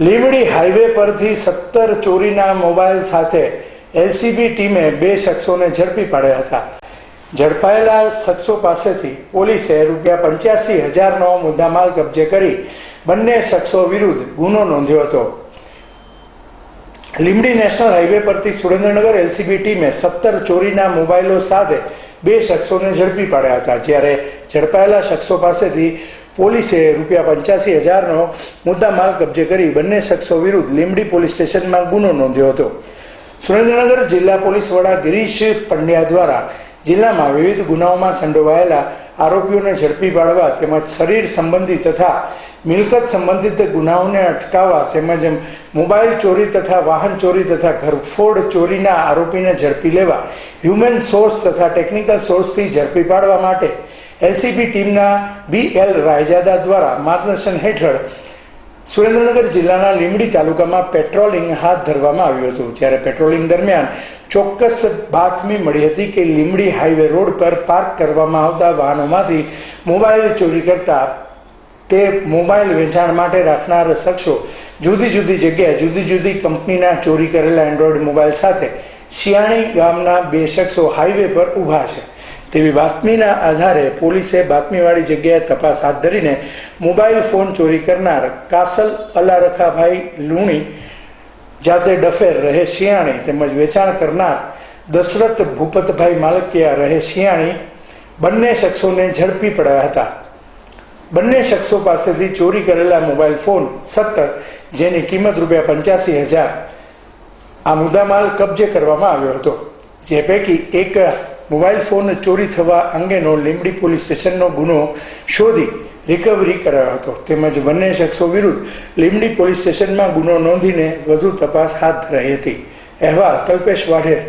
Limdi highway પરથી સત્તર ચોરીના મોબાઈલ સાથે એલસીબી ટીમે બે શખ્સોને ઝડપી પાડ્યા હતા. ઝડપાયેલા શખ્સો પાસેથી પોલીસે રૂપિયા પંચ્યાસી હજારનો મુદ્દામાલ કબજે કરી બંને શખ્સો વિરુદ્ધ ગુનો નોંધ્યો હતો. લીમડી નેશનલ હાઈવે પરથી સુરેન્દ્રનગર એલસીબી ટીમે સત્તર ચોરીના મોબાઈલો સાથે બે શખ્સોને ઝડપી પાડ્યા હતા. જ્યારે ઝડપાયેલા શખ્સો પાસેથી પોલીસે રૂપિયા પંચ્યાસી હજારનો મુદ્દામાલ કબજે કરી બંને શખ્સો વિરુદ્ધ લીંબડી પોલીસ સ્ટેશનમાં ગુનો નોંધ્યો હતો. સુરેન્દ્રનગર જિલ્લા પોલીસ વડા ગિરીશ પંડ્યા દ્વારા જિલ્લામાં વિવિધ ગુનાઓમાં સંડોવાયેલા આરોપીઓને ઝડપી પાડવા તેમજ શરીર સંબંધી તથા મિલકત સંબંધિત ગુનાઓને અટકાવવા તેમજ મોબાઈલ ચોરી તથા વાહન ચોરી તથા ઘરફોડ ચોરીના આરોપીને ઝડપી લેવા હ્યુમન સોર્સ તથા ટેકનિકલ સોર્સથી ઝડપી પાડવા માટે એલસીબી ટીમના બી એલ રાયજાદા દ્વારા માર્ગદર્શન હેઠળ સુરેન્દ્રનગર જિલ્લાના લીંબડી તાલુકામાં પેટ્રોલિંગ હાથ ધરવામાં આવ્યું હતું. જ્યારે પેટ્રોલિંગ દરમિયાન ચોક્કસ બાતમી મળી હતી કે લીંબડી હાઈવે રોડ પર પાર્ક કરવામાં આવતા વાહનોમાંથી મોબાઈલ ચોરી કરતા તે મોબાઈલ વેચાણ માટે રાખનાર શખ્સો જુદી જુદી જગ્યાએ જુદી જુદી કંપનીના ચોરી કરેલા એન્ડ્રોઈડ મોબાઈલ સાથે શિયાણી ગામના બે શખ્સો હાઈવે પર ઊભા છે. તેવી બાતમીના આધારે પોલીસે બાતમીવાળી જગ્યાએ તપાસ હાથ ધરીને મોબાઈલ ફોન ચોરી કરનાર કાસલ અલારખાભાઈ લુણી, જાતે ડફેર રહે શિયાણી તેમજ વેચાણ કરનાર દશરથ ભૂપતભાઈ માલકિયા રહે શિયાણી બંને શખ્સોને ઝડપી પડાયા હતા. બંને શખ્સો પાસેથી ચોરી કરેલા મોબાઈલ ફોન સત્તર, જેની કિંમત રૂપિયા પંચ્યાસી હજાર આ મુદ્દામાલ કબજે કરવામાં આવ્યો હતો, જે પૈકી એક મોબાઈલ ફોન ચોરી થવા અંગેનો લીંબડી પોલીસ સ્ટેશનનો ગુનો શોધી રિકવરી કરાયો હતો. તેમજ બંને શખ્સો વિરુદ્ધ લીંબડી પોલીસ સ્ટેશનમાં ગુનો નોંધીને વધુ તપાસ હાથ ધરાઈ હતી. અહેવાલ કલ્પેશ વાઢેર.